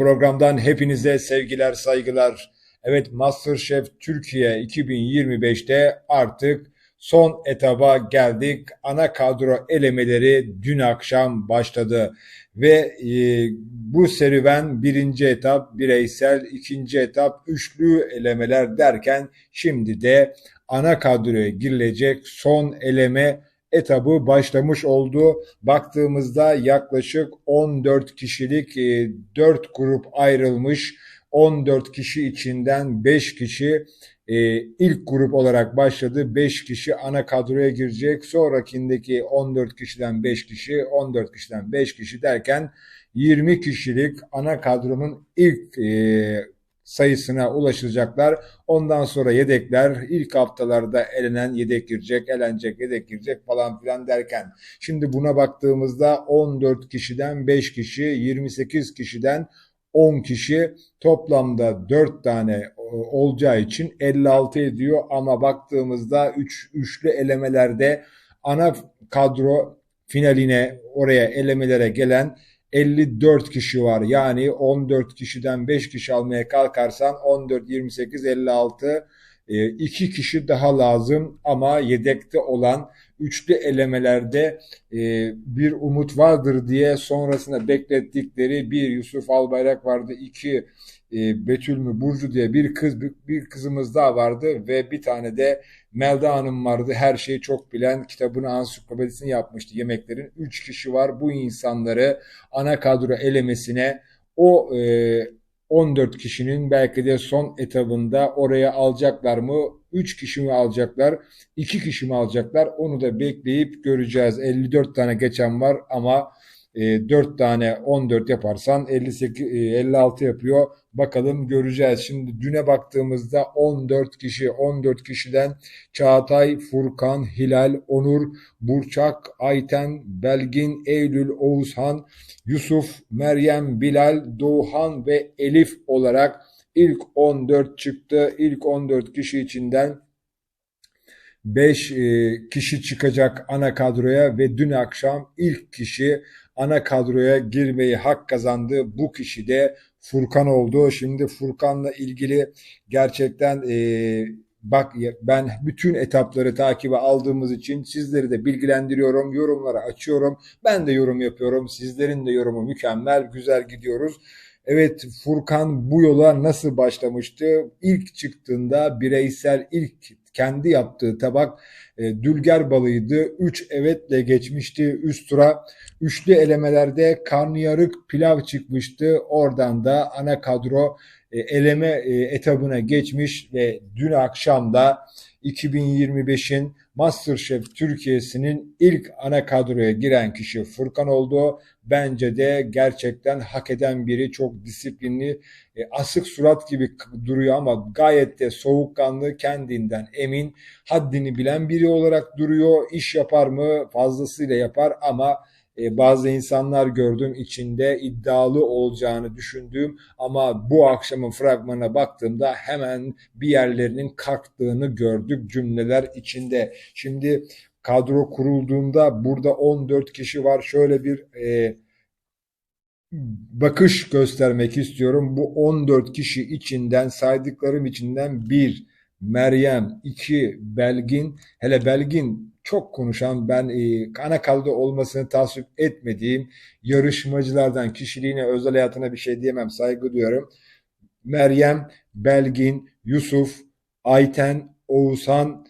programdan hepinize sevgiler, saygılar. Evet MasterChef Türkiye 2025'te artık son etaba geldik. Ana kadro elemeleri dün akşam başladı ve e, bu serüven birinci etap bireysel, ikinci etap üçlü elemeler derken şimdi de ana kadroya girilecek son eleme etabı başlamış oldu. Baktığımızda yaklaşık 14 kişilik 4 e, grup ayrılmış. 14 kişi içinden 5 kişi e, ilk grup olarak başladı. 5 kişi ana kadroya girecek. Sonrakindeki 14 kişiden 5 kişi, 14 kişiden 5 kişi derken 20 kişilik ana kadronun ilk e, sayısına ulaşacaklar. Ondan sonra yedekler ilk haftalarda elenen yedek girecek, elenecek, yedek girecek falan filan derken. Şimdi buna baktığımızda 14 kişiden 5 kişi, 28 kişiden 10 kişi toplamda 4 tane e, olacağı için 56 ediyor ama baktığımızda 3 üçlü elemelerde ana kadro finaline oraya elemelere gelen 54 kişi var. Yani 14 kişiden 5 kişi almaya kalkarsan 14, 28, 56 2 kişi daha lazım ama yedekte olan üçlü elemelerde e, bir umut vardır diye sonrasında beklettikleri bir Yusuf Albayrak vardı, iki e, Betül mü Burcu diye bir kız bir, bir kızımız daha vardı ve bir tane de Melda Hanım vardı. Her şeyi çok bilen kitabını ansiklopedisini yapmıştı yemeklerin. Üç kişi var. Bu insanları ana kadro elemesine o e, 14 kişinin belki de son etabında oraya alacaklar mı? 3 kişi mi alacaklar? 2 kişi mi alacaklar? Onu da bekleyip göreceğiz. 54 tane geçen var ama e, 4 tane 14 yaparsan 58 e, 56 yapıyor. Bakalım göreceğiz. Şimdi düne baktığımızda 14 kişi 14 kişiden Çağatay, Furkan, Hilal, Onur, Burçak, Ayten, Belgin, Eylül, Oğuzhan, Yusuf, Meryem, Bilal, Doğuhan ve Elif olarak ilk 14 çıktı. İlk 14 kişi içinden 5 e, kişi çıkacak ana kadroya ve dün akşam ilk kişi ana kadroya girmeyi hak kazandı. Bu kişi de Furkan oldu. Şimdi Furkan'la ilgili gerçekten e, bak ben bütün etapları takibe aldığımız için sizleri de bilgilendiriyorum. Yorumlara açıyorum. Ben de yorum yapıyorum. Sizlerin de yorumu mükemmel. Güzel gidiyoruz. Evet Furkan bu yola nasıl başlamıştı? İlk çıktığında bireysel ilk kendi yaptığı tabak e, dülger balıydı. 3 evetle geçmişti üst tura. Üçlü elemelerde karnıyarık pilav çıkmıştı. Oradan da ana kadro e, eleme e, etabına geçmiş ve dün akşam da 2025'in Masterchef Türkiye'sinin ilk ana kadroya giren kişi Furkan oldu. Bence de gerçekten hak eden biri çok disiplinli, e, asık surat gibi duruyor ama gayet de soğukkanlı, kendinden emin, haddini bilen biri olarak duruyor. İş yapar mı? Fazlasıyla yapar ama e, bazı insanlar gördüm içinde iddialı olacağını düşündüğüm ama bu akşamın fragmanına baktığımda hemen bir yerlerinin kalktığını gördük cümleler içinde. Şimdi kadro kurulduğunda burada 14 kişi var. Şöyle bir e, bakış göstermek istiyorum. Bu 14 kişi içinden saydıklarım içinden bir Meryem, iki Belgin, hele Belgin çok konuşan ben e, ana kaldı olmasını tasvip etmediğim yarışmacılardan kişiliğine özel hayatına bir şey diyemem saygı duyuyorum. Meryem, Belgin, Yusuf, Ayten, Oğuzhan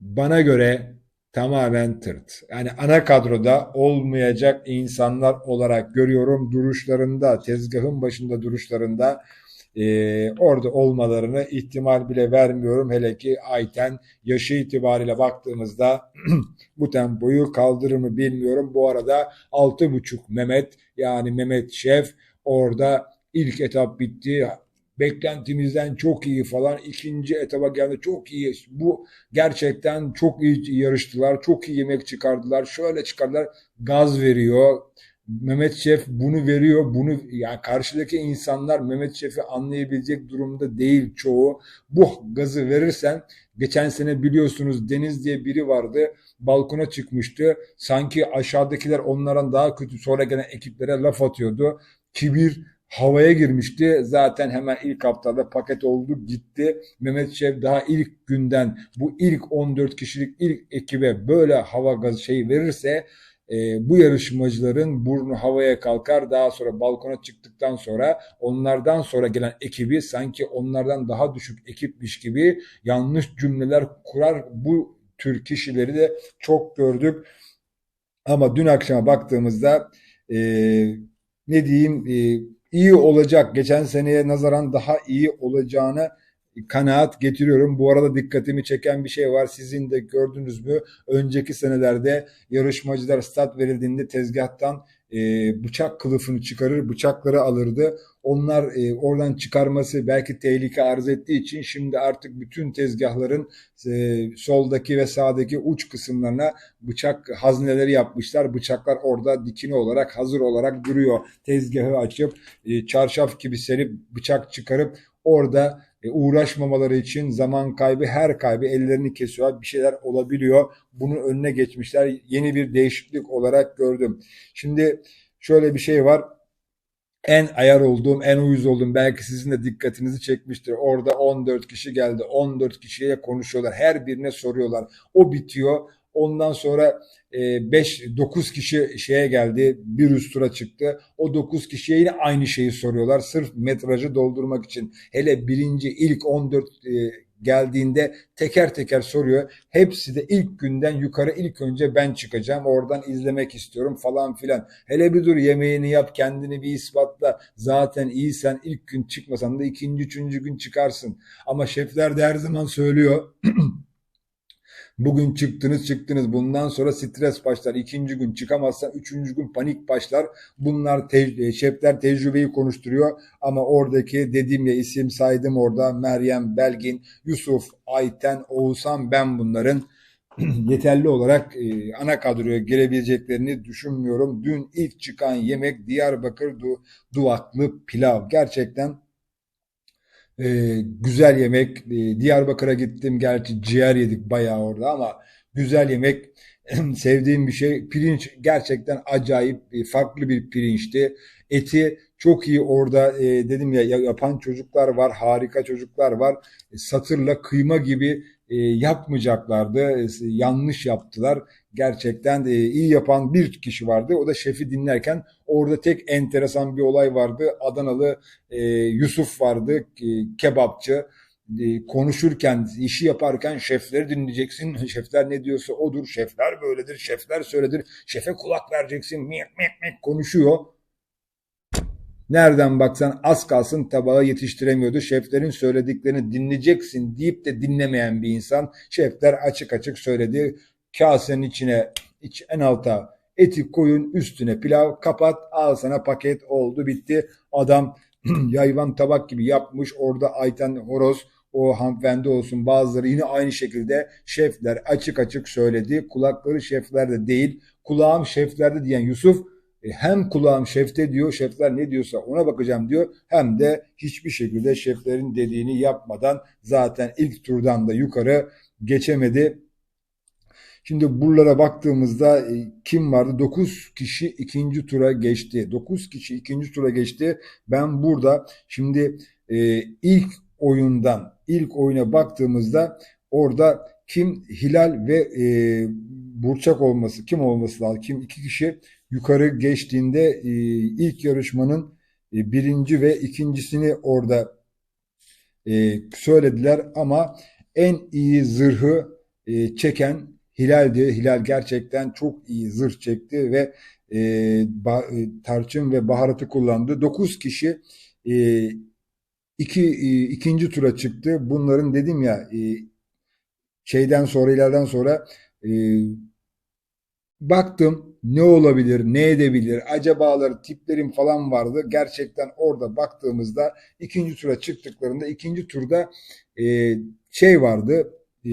bana göre tamamen tırt. Yani ana kadroda olmayacak insanlar olarak görüyorum duruşlarında, tezgahın başında duruşlarında e, orada olmalarını ihtimal bile vermiyorum. Hele ki Ayten yaşı itibariyle baktığımızda bu tempoyu kaldırır mı bilmiyorum. Bu arada 6.5 Mehmet yani Mehmet Şef orada ilk etap bitti beklentimizden çok iyi falan. ikinci etaba geldi çok iyi. Bu gerçekten çok iyi yarıştılar. Çok iyi yemek çıkardılar. Şöyle çıkardılar. Gaz veriyor. Mehmet Şef bunu veriyor. Bunu yani karşıdaki insanlar Mehmet Şef'i anlayabilecek durumda değil çoğu. Bu gazı verirsen geçen sene biliyorsunuz Deniz diye biri vardı. Balkona çıkmıştı. Sanki aşağıdakiler onlardan daha kötü sonra gelen ekiplere laf atıyordu. Kibir havaya girmişti. Zaten hemen ilk haftada paket oldu gitti. Mehmet Şev daha ilk günden bu ilk 14 kişilik ilk ekibe böyle hava gazı şey verirse e, bu yarışmacıların burnu havaya kalkar. Daha sonra balkona çıktıktan sonra onlardan sonra gelen ekibi sanki onlardan daha düşük ekipmiş gibi yanlış cümleler kurar. Bu tür kişileri de çok gördük. Ama dün akşama baktığımızda e, ne diyeyim e, iyi olacak. Geçen seneye nazaran daha iyi olacağını kanaat getiriyorum. Bu arada dikkatimi çeken bir şey var. Sizin de gördünüz mü? Önceki senelerde yarışmacılar stat verildiğinde tezgahtan e, bıçak kılıfını çıkarır, bıçakları alırdı. Onlar e, oradan çıkarması belki tehlike arz ettiği için şimdi artık bütün tezgahların e, soldaki ve sağdaki uç kısımlarına bıçak hazneleri yapmışlar. Bıçaklar orada dikine olarak hazır olarak duruyor. Tezgahı açıp e, çarşaf gibi serip bıçak çıkarıp orada e, uğraşmamaları için zaman kaybı her kaybı ellerini kesiyor. Bir şeyler olabiliyor. Bunun önüne geçmişler. Yeni bir değişiklik olarak gördüm. Şimdi şöyle bir şey var. En ayar olduğum, en uyuz olduğum belki sizin de dikkatinizi çekmiştir. Orada 14 kişi geldi. 14 kişiye konuşuyorlar. Her birine soruyorlar. O bitiyor. Ondan sonra 5-9 e, kişi şeye geldi. Bir üst tura çıktı. O 9 kişiye yine aynı şeyi soruyorlar. Sırf metrajı doldurmak için. Hele birinci ilk 14 e, geldiğinde teker teker soruyor. Hepsi de ilk günden yukarı ilk önce ben çıkacağım. Oradan izlemek istiyorum falan filan. Hele bir dur yemeğini yap kendini bir ispatla. Zaten iyisen ilk gün çıkmasan da ikinci üçüncü gün çıkarsın. Ama şefler de her zaman söylüyor. Bugün çıktınız çıktınız. Bundan sonra stres başlar. İkinci gün çıkamazsan üçüncü gün panik başlar. Bunlar te şefler tecrübeyi konuşturuyor. Ama oradaki dediğim ya isim saydım orada. Meryem, Belgin, Yusuf, Ayten, Oğuzhan ben bunların yeterli olarak e, ana kadroya girebileceklerini düşünmüyorum. Dün ilk çıkan yemek Diyarbakır du duvaklı pilav. Gerçekten e, güzel yemek. E, Diyarbakır'a gittim. Gerçi ciğer yedik bayağı orada ama güzel yemek. Sevdiğim bir şey. Pirinç gerçekten acayip e, farklı bir pirinçti. Eti çok iyi orada e, dedim ya yapan çocuklar var. Harika çocuklar var. E, satırla kıyma gibi e, yapmayacaklardı. E, yanlış yaptılar. Gerçekten e, iyi yapan bir kişi vardı. O da şefi dinlerken orada tek enteresan bir olay vardı. Adanalı e, Yusuf vardı, e, kebapçı. E, konuşurken, işi yaparken şefleri dinleyeceksin. Şefler ne diyorsa odur. Şefler böyledir, şefler söyledir. Şefe kulak vereceksin. Mek mek mek konuşuyor. Nereden baksan az kalsın tabağı yetiştiremiyordu. Şeflerin söylediklerini dinleyeceksin deyip de dinlemeyen bir insan. Şefler açık açık söyledi. Kasenin içine iç, en alta eti koyun üstüne pilav kapat al sana paket oldu bitti. Adam yayvan tabak gibi yapmış orada Ayten Horoz o hanımefendi olsun bazıları yine aynı şekilde şefler açık açık söyledi. Kulakları şeflerde değil kulağım şeflerde diyen Yusuf e, hem kulağım şefte diyor, şefler ne diyorsa ona bakacağım diyor. Hem de hiçbir şekilde şeflerin dediğini yapmadan zaten ilk turdan da yukarı geçemedi. Şimdi buralara baktığımızda e, kim vardı? 9 kişi ikinci tura geçti. 9 kişi ikinci tura geçti. Ben burada şimdi e, ilk oyundan ilk oyuna baktığımızda orada kim Hilal ve e, Burçak olması kim olması lazım? Kim iki kişi yukarı geçtiğinde e, ilk yarışmanın e, birinci ve ikincisini orada e, söylediler ama en iyi zırhı e, çeken Hilal'di. Hilal gerçekten çok iyi zırh çekti ve e, ba, e, tarçın ve baharatı kullandı. 9 kişi e, iki, e, ikinci tura çıktı. Bunların dedim ya e, şeyden sonra ileriden sonra e, baktım ne olabilir, ne edebilir, acabaları, tiplerim falan vardı. Gerçekten orada baktığımızda ikinci tura çıktıklarında ikinci turda e, şey vardı, e,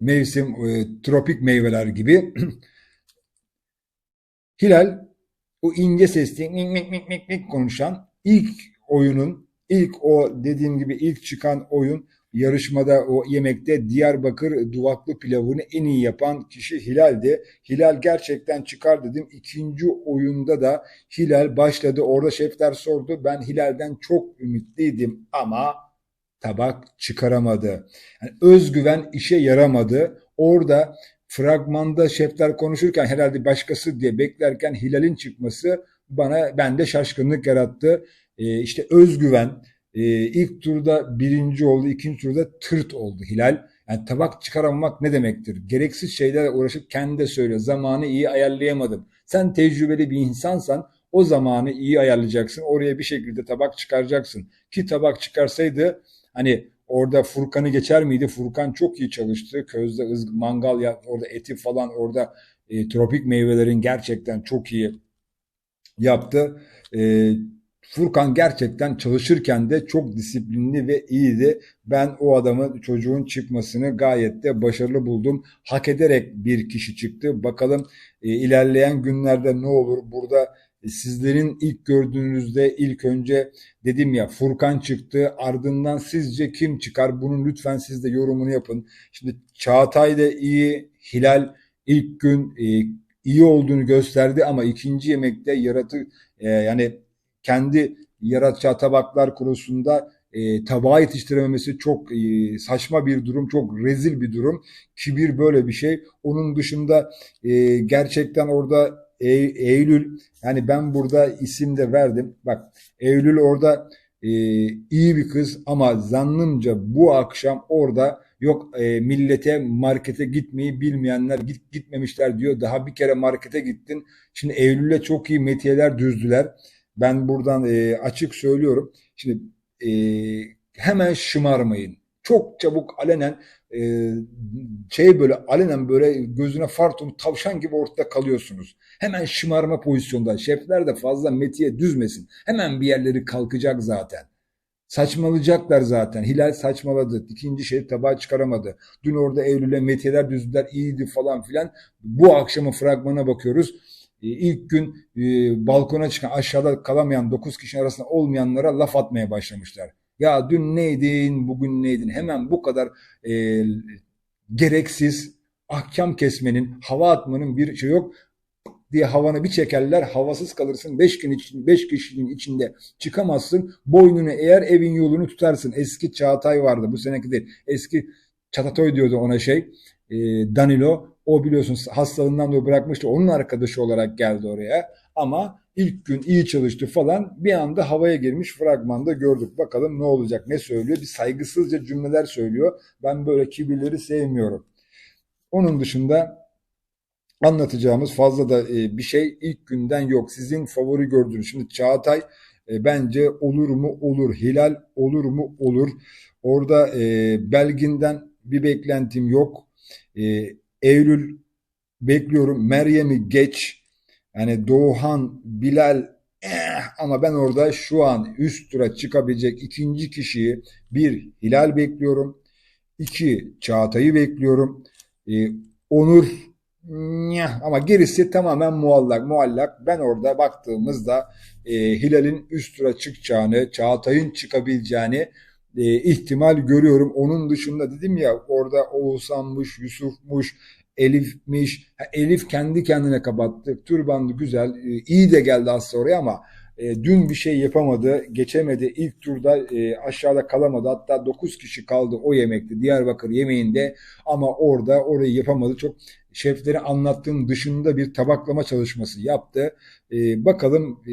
mevsim, e, tropik meyveler gibi. Hilal o ince sesli mik mik mik mik mik konuşan ilk oyunun ilk o dediğim gibi ilk çıkan oyun yarışmada o yemekte Diyarbakır duvaklı pilavını en iyi yapan kişi Hilal'di. Hilal gerçekten çıkar dedim. İkinci oyunda da Hilal başladı. Orada şefler sordu. Ben Hilal'den çok ümitliydim ama tabak çıkaramadı. Yani özgüven işe yaramadı. Orada fragmanda şefler konuşurken herhalde başkası diye beklerken Hilal'in çıkması bana bende şaşkınlık yarattı. Ee, işte özgüven e, ilk turda birinci oldu, ikinci turda tırt oldu Hilal. Yani tabak çıkaramamak ne demektir? Gereksiz şeylerle uğraşıp kendi de söylüyor. Zamanı iyi ayarlayamadım. Sen tecrübeli bir insansan o zamanı iyi ayarlayacaksın. Oraya bir şekilde tabak çıkaracaksın. Ki tabak çıkarsaydı hani orada Furkan'ı geçer miydi? Furkan çok iyi çalıştı. Közde ızg mangal ya orada eti falan orada e, tropik meyvelerin gerçekten çok iyi yaptı. E, Furkan gerçekten çalışırken de çok disiplinli ve iyiydi. Ben o adamın çocuğun çıkmasını gayet de başarılı buldum. Hak ederek bir kişi çıktı. Bakalım e, ilerleyen günlerde ne olur? Burada sizlerin ilk gördüğünüzde ilk önce dedim ya Furkan çıktı. Ardından sizce kim çıkar? Bunun lütfen siz de yorumunu yapın. Şimdi Çağatay da iyi, Hilal ilk gün e, iyi olduğunu gösterdi ama ikinci yemekte yaratı e, yani kendi yaratacağı tabaklar konusunda e, tabağa yetiştirememesi çok e, saçma bir durum, çok rezil bir durum. Kibir böyle bir şey. Onun dışında e, gerçekten orada Eylül, yani ben burada isim de verdim. Bak Eylül orada e, iyi bir kız ama zannımca bu akşam orada yok e, millete markete gitmeyi bilmeyenler git gitmemişler diyor. Daha bir kere markete gittin. Şimdi Eylül'e çok iyi metiyeler düzdüler. Ben buradan e, açık söylüyorum. Şimdi e, hemen şımarmayın. Çok çabuk alenen e, şey böyle alenen böyle gözüne fartun tavşan gibi ortada kalıyorsunuz. Hemen şımarma pozisyonda. Şefler de fazla metiye düzmesin. Hemen bir yerleri kalkacak zaten. Saçmalayacaklar zaten. Hilal saçmaladı. İkinci şey tabağı çıkaramadı. Dün orada Eylül'e metiyeler düzdüler iyiydi falan filan. Bu akşamın fragmana bakıyoruz e, ilk gün e, balkona çıkan aşağıda kalamayan 9 kişi arasında olmayanlara laf atmaya başlamışlar. Ya dün neydin, bugün neydin? Hemen bu kadar e, gereksiz ahkam kesmenin, hava atmanın bir şey yok diye havanı bir çekerler, havasız kalırsın. Beş gün için, beş kişinin içinde çıkamazsın. Boynunu eğer evin yolunu tutarsın. Eski Çağatay vardı bu seneki değil. Eski Çatatoy diyordu ona şey. E, Danilo o biliyorsunuz hastalığından dolayı bırakmıştı. Onun arkadaşı olarak geldi oraya. Ama ilk gün iyi çalıştı falan. Bir anda havaya girmiş fragmanda gördük. Bakalım ne olacak, ne söylüyor? Bir saygısızca cümleler söylüyor. Ben böyle kibirleri sevmiyorum. Onun dışında anlatacağımız fazla da e, bir şey ilk günden yok. Sizin favori gördüğünüz. Şimdi Çağatay e, bence olur mu? Olur. Hilal olur mu? Olur. Orada e, Belgin'den bir beklentim yok. Eylül bekliyorum. Meryem'i geç. Yani Doğuhan, Bilal eh, ama ben orada şu an üst tura çıkabilecek ikinci kişiyi bir Hilal bekliyorum. iki Çağatay'ı bekliyorum. Ee, Onur ama gerisi tamamen muallak muallak. Ben orada baktığımızda e, Hilal'in üst tura çıkacağını, Çağatay'ın çıkabileceğini e, ihtimal görüyorum. Onun dışında dedim ya orada Oğuzhan'mış, Yusuf'muş, Elif'miş. Ha, Elif kendi kendine kapattı. Türbanlı güzel. E, iyi de geldi aslında oraya ama e, dün bir şey yapamadı. Geçemedi. İlk turda e, aşağıda kalamadı. Hatta 9 kişi kaldı o yemekte. Diyarbakır yemeğinde ama orada orayı yapamadı. Çok şefleri anlattığım dışında bir tabaklama çalışması yaptı. E, bakalım e,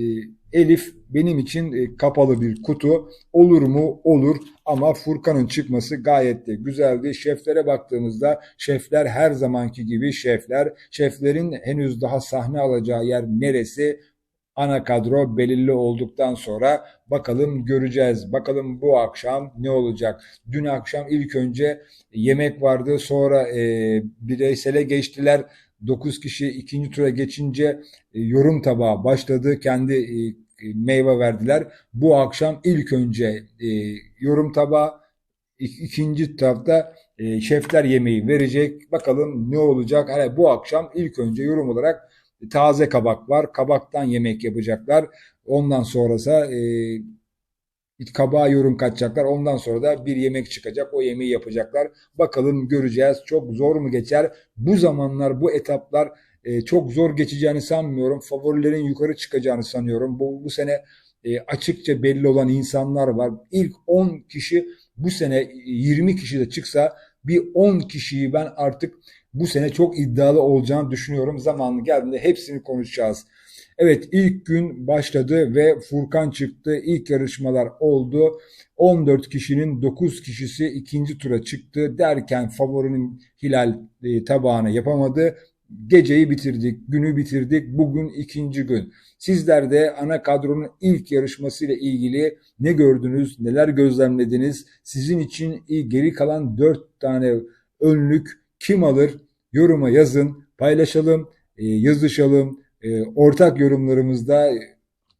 Elif benim için e, kapalı bir kutu. Olur mu? Olur. Ama Furkan'ın çıkması gayet de güzeldi. Şeflere baktığımızda şefler her zamanki gibi şefler. Şeflerin henüz daha sahne alacağı yer neresi? Ana kadro belirli olduktan sonra bakalım göreceğiz. Bakalım bu akşam ne olacak? Dün akşam ilk önce yemek vardı sonra e, bireysele geçtiler. 9 kişi ikinci tura geçince e, yorum tabağı başladı. Kendi e, meyve verdiler. Bu akşam ilk önce e, yorum tabağı ikinci tarafta e, şefler yemeği verecek. Bakalım ne olacak? Hani bu akşam ilk önce yorum olarak taze kabak var. Kabaktan yemek yapacaklar. Ondan sonrası e, kabağa yorum katacaklar. Ondan sonra da bir yemek çıkacak. O yemeği yapacaklar. Bakalım göreceğiz. Çok zor mu geçer? Bu zamanlar, bu etaplar e, çok zor geçeceğini sanmıyorum. Favorilerin yukarı çıkacağını sanıyorum. Bu, bu sene e, açıkça belli olan insanlar var. İlk 10 kişi bu sene 20 kişi de çıksa bir 10 kişiyi ben artık bu sene çok iddialı olacağını düşünüyorum. Zamanı geldiğinde hepsini konuşacağız. Evet ilk gün başladı ve Furkan çıktı. İlk yarışmalar oldu. 14 kişinin 9 kişisi ikinci tura çıktı derken favorinin Hilal e, tabağını yapamadı. Geceyi bitirdik, günü bitirdik. Bugün ikinci gün. Sizler de ana kadronun ilk yarışmasıyla ilgili ne gördünüz, neler gözlemlediniz? Sizin için geri kalan 4 tane önlük kim alır? Yoruma yazın, paylaşalım, e, yazışalım. E, ortak yorumlarımızda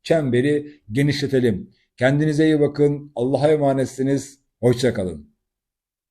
çemberi genişletelim. Kendinize iyi bakın. Allah'a emanetsiniz. Hoşçakalın.